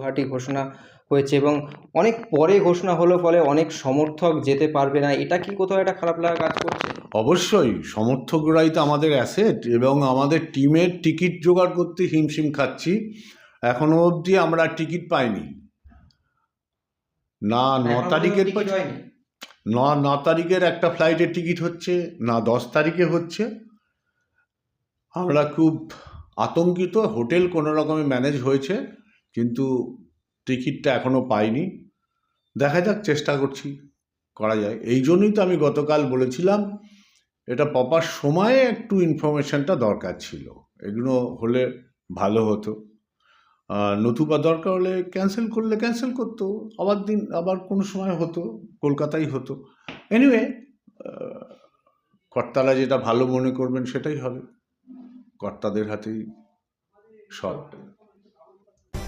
চৌহাটি ঘোষণা হয়েছে এবং অনেক পরে ঘোষণা হলো ফলে অনেক সমর্থক যেতে পারবে না। এটা কি কোথাও একটা খারাপ লাগা কাজ করছে? অবশ্যই সমর্থকরাই তো আমাদের অ্যাসেট এবং আমাদের টিমের টিকিট জোগাড় করতে হিমশিম খাচ্ছি। এখনও অবধি আমরা টিকিট পাইনি। না ন তারিখের ন ন তারিখের একটা ফ্লাইটের টিকিট হচ্ছে না দশ তারিখে হচ্ছে। আমরা খুব আতঙ্কিত হোটেল কোনো রকমে ম্যানেজ হয়েছে। কিন্তু টিকিটটা এখনও পাইনি। দেখা যাক, চেষ্টা করছি, করা যায়। এই জন্যই তো আমি গতকাল বলেছিলাম, এটা পাপার সময়ে একটু ইনফরমেশনটা দরকার ছিল। এগুলো হলে ভালো হতো। নতুবা দরকার হলে ক্যান্সেল করলে ক্যান্সেল করতো। আবার দিন, আবার কোনো সময় হতো কলকাতায় হতো। এনিওয়ে কর্তারা যেটা ভালো মনে করবেন সেটাই হবে। কর্তাদের হাতেই সব।